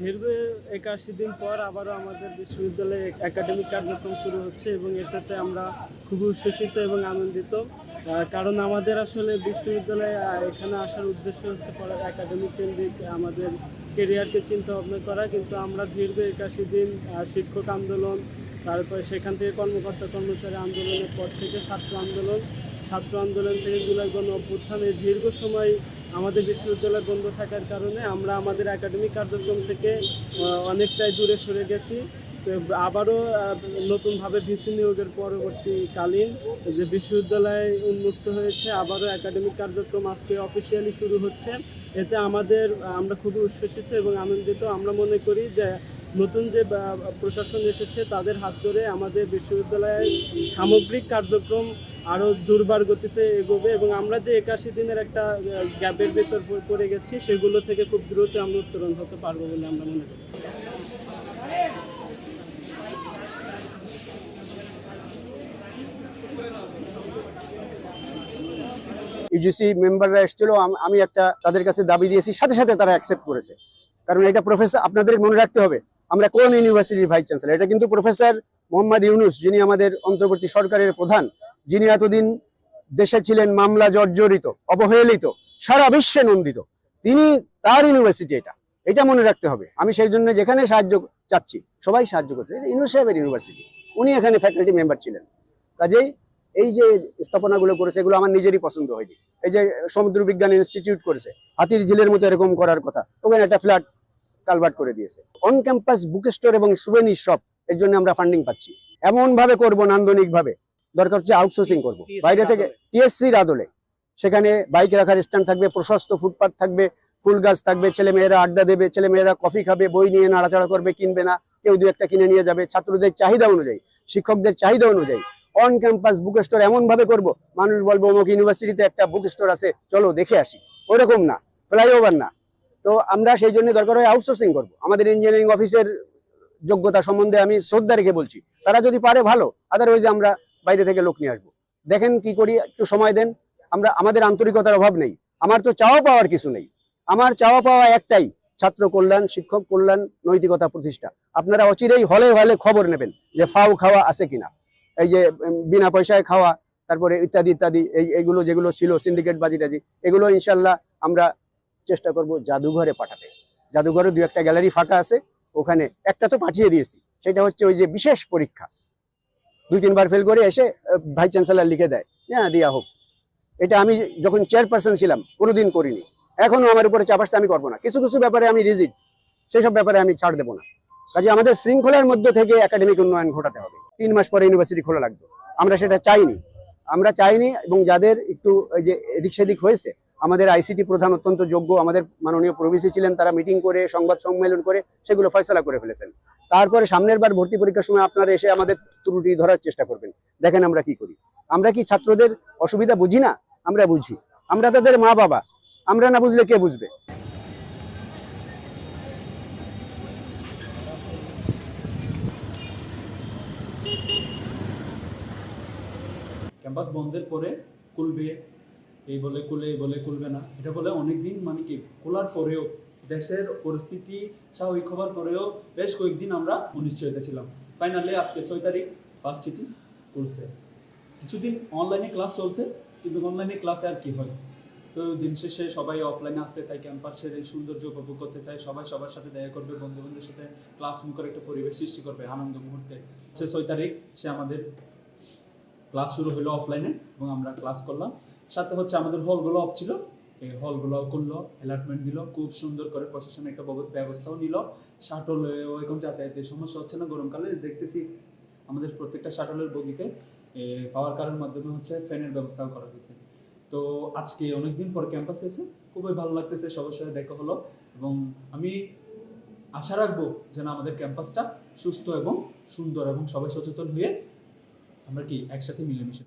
দীর্ঘ একাশি দিন পর আবারও আমাদের বিশ্ববিদ্যালয়ে একাডেমিক কার্যক্রম শুরু হচ্ছে এবং এটাতে আমরা খুবই উচ্ছ্বসিত এবং আনন্দিত। কারণ আমাদের আসলে বিশ্ববিদ্যালয়ে এখানে আসার উদ্দেশ্য হচ্ছে একাডেমিক কেন্দ্রিক আমাদের কেরিয়ারকে চিন্তা ভাবনা করা। কিন্তু আমরা দীর্ঘ একাশি দিন শিক্ষক আন্দোলন, তারপরে সেখান থেকে কর্মকর্তা কর্মচারী আন্দোলনের পর থেকে ছাত্র আন্দোলন ছাত্র আন্দোলন থেকে জুলাই গণ অভ্যুত্থান দীর্ঘ সময় আমাদের বিশ্ববিদ্যালয় বন্ধ থাকার কারণে আমরা আমাদের একাডেমিক কার্যক্রম থেকে অনেকটাই দূরে সরে গেছি। আবারও নতুনভাবে ভিসি নিয়োগের পরবর্তীকালীন যে বিশ্ববিদ্যালয় উন্মুক্ত হয়েছে, আবারও একাডেমিক কার্যক্রম আজকে অফিসিয়ালি শুরু হচ্ছে। এতে আমাদের, আমরা খুবই উচ্ছ্বসিত এবং আনন্দিত। আমরা মনে করি যে নতুন যে প্রশাসন এসেছে, তাদের হাত ধরে আমাদের বিশ্ববিদ্যালয়ের সামগ্রিক কার্যক্রম আরও দুর্বার গতিতে এগোবে এবং আমরা যে একাশি দিনের একটা গ্যাপের ভেতর পড়ে গেছি, সেগুলো থেকে খুব দ্রুত আমরা উত্তরণ হতে পারব বলে আমরা মনে করি। ইউজিসি মেম্বাররা এসেছিল, আমি একটা তাদের কাছে দাবি দিয়েছি, সাথে সাথে তারা অ্যাকসেপ্ট করেছে। কারণ এটা প্রফেসর আপনাদের মনে রাখতে হবে, আমরা কোন ইউনিভার্সিটির ভাইস চ্যান্সেলর এটা কিন্তু প্রফেসর মোহাম্মদ ইউনুস, যিনি আমাদের অন্তর্বর্তী সরকারের প্রধান যিনি এতদিন দেশে ছিলেন, মামলা জর্জরিত, অবহেলিত, সারা বিশ্বে নন্দিত, তিনি তার ইউনিভার্সিটি এটা। এটা মনে রাখতে হবে। আমি সেই জন্য যেখানে সাহায্য চাচ্ছি, সবাই সাহায্য করছে। ইউনুস ইউনিভার্সিটি উনি এখানে ফ্যাকাল্টি মেম্বার ছিলেন। কাজেই এই যে স্থাপনাগুলো করেছে, এগুলো আমার নিজেরই পছন্দ হয়নি। এই যে সমুদ্র বিজ্ঞান ইনস্টিটিউট করেছে, হাতির ঝিলের মতো এরকম করার কথা ওখানে একটা ফ্ল্যাট কালভার্ট করে দিয়েছে। অন ক্যাম্পাস বুক স্টোর এবং সুভেনি শপ এর জন্য আমরা ফান্ডিং পাচ্ছি। এমন ভাবে করব নান্দনিক ভাবে দরকার হচ্ছে আউটসোর্সিং করব। বাইরে থেকে। টিএসসির আদলে সেখানে বাইক রাখার স্ট্যান্ড থাকবে প্রশস্ত ফুটপাথ থাকবে ফুল গাছ থাকবে ছেলে মেয়েরা আড্ডা দেবে ছেলে মেয়েরা কফি খাবে বই নিয়ে নাড়াচাড়া করবে কিনবে না কেউ দু একটা কিনে নিয়ে যাবে। ছাত্রদের চাহিদা অনুযায়ী শিক্ষকদের চাহিদা অনুযায়ী অন ক্যাম্পাস বুক স্টোর এমন ভাবে করব মানুষ বলব অমুক ইউনিভার্সিটিতে একটা বুক স্টোর আছে চলো দেখে আসি। ওরকম না ফ্লাইওভার না। তো আমরা সেই জন্য দরকার হয় আউটসোর্সিং করব। আমাদের ইঞ্জিনিয়ারিং অফিসের যোগ্যতা সম্বন্ধে আমি শ্রদ্ধা রেখে বলছি। তারা যদি পারে ভালো আদারওয়াইজ আমরা বাইরে থেকে লোক নিয়ে আসব। দেখেন কি করি, একটু সময় দেন। আমরা, আমাদের আন্তরিকতার অভাব নেই। আমার তো চাওয়া পাওয়ার কিছু নেই। আমার চাওয়া পাওয়া একটাই, ছাত্র কল্যাণ, শিক্ষক কল্যাণ, নৈতিকতা প্রতিষ্ঠা। আপনারা অচিরেই হলে হলে খবর নেবেন যে ফাউ খাওয়া আছে কিনা। এই যে বিনা পয়সায় খাওয়া, তারপরে ইত্যাদি ইত্যাদি, এই, এগুলো যেগুলো ছিল সিন্ডিকেট বাজি টাজি এগুলো ইনশাল্লাহ আমরা চেষ্টা করব জাদুঘরে পাঠাতে। জাদুঘরে দু একটা গ্যালারি ফাঁকা আছে, ওখানে একটা তো পাঠিয়ে দিয়েছি। সেটা হচ্ছে ওই যে বিশেষ পরীক্ষা। দুই তিনবার ফেল করে এসে ভাইস চ্যান্সেলর লিখে দেয়। হ্যাঁ দেওয়া হোক। এটা আমি যখন চেয়ারপারসন ছিলাম, কোনোদিন করিনি। এখনও আমার উপরে চাপ আসছে, আমি করব না। কিছু কিছু ব্যাপারে আমি রিজিড সেসব ব্যাপারে আমি ছাড় দেবো না। কাজে আমাদের শৃঙ্খলার মধ্যে থেকে একাডেমিক উন্নয়ন ঘটাতে হবে। তিন মাস পরে ইউনিভার্সিটি খোলা লাগবে। আমরা সেটা চাইনি। আমরা চাইনি এবং যাদের একটু ওই যে এদিক সেদিক হয়েছে আমাদের আইসিটি প্রধান অত্যন্ত যোগ্য, আমাদের মাননীয় প্রবেশী ছিলেন, তারা মিটিং করে, সংবাদ সম্মেলন করে, সেগুলো ফয়সলা করে ফেলেছেন। তারপরে সামনের বার ভর্তি পরীক্ষার সময় আপনারা এসে আমাদের ত্রুটি ধরার চেষ্টা করবেন। দেখেন আমরা কি করি। আমরা কি ছাত্রদের অসুবিধা বুঝি না? আমরা বুঝি। আমরা তাদের মা বাবা। আমরা না বুঝলে কে বুঝবে? ক্যাম্পাস বন্ধের পরে খুলবে এই বলে খুলে এই বলে খুলবে না। এটা বলে অনেকদিন মানে কি খোলার পরেও, দেশের পরিস্থিতি স্বাভাবিক হবার পরেও বেশ কয়েকদিন আমরা অনিশ্চয়তা ছিলাম। ফাইনালি আজকে ছয় তারিখ ফার্স্ট সিটি করছে। কিছুদিন অনলাইনে ক্লাস চলছে, কিন্তু অনলাইনে ক্লাসে আর কি হয়? তো দিন শেষে সবাই অফলাইনে আসতে চায় ক্যাম্পাসের এই সৌন্দর্য উপভোগ করতে চায়, সবাই সবার সাথে দেখা করবে বন্ধু বান্ধবের সাথে ক্লাস মুখের একটা পরিবেশ সৃষ্টি করবে, আনন্দ মুহূর্তে। সে ছয় তারিখ, সে আমাদের ক্লাস শুরু হলো অফলাইনে এবং আমরা ক্লাস করলাম। সাথে হচ্ছে আমাদের হলগুলো অফ ছিল। এই হলগুলো করল অ্যালার্টমেন্ট দিল, খুব সুন্দর করে প্রশাসন একটা ব্যব- ব্যবস্থাও নিল। শাটল এখন যাতায়াতের সমস্যা হচ্ছে না, গরমকালে দেখতেছি আমাদের প্রত্যেকটা শাটলের বগিতে পাওয়ার কারের মাধ্যমে হচ্ছে ফ্যানের ব্যবস্থাও করা হয়েছে। তো আজকে অনেকদিন পর ক্যাম্পাসে এসে খুবই ভালো লাগতেছে, সবার সাথে দেখা হলো এবং আমি আশা রাখব যেন আমাদের ক্যাম্পাসটা সুস্থ এবং সুন্দর এবং সবাই সচেতন হয়ে আমরা কি একসাথে মিলেমিশে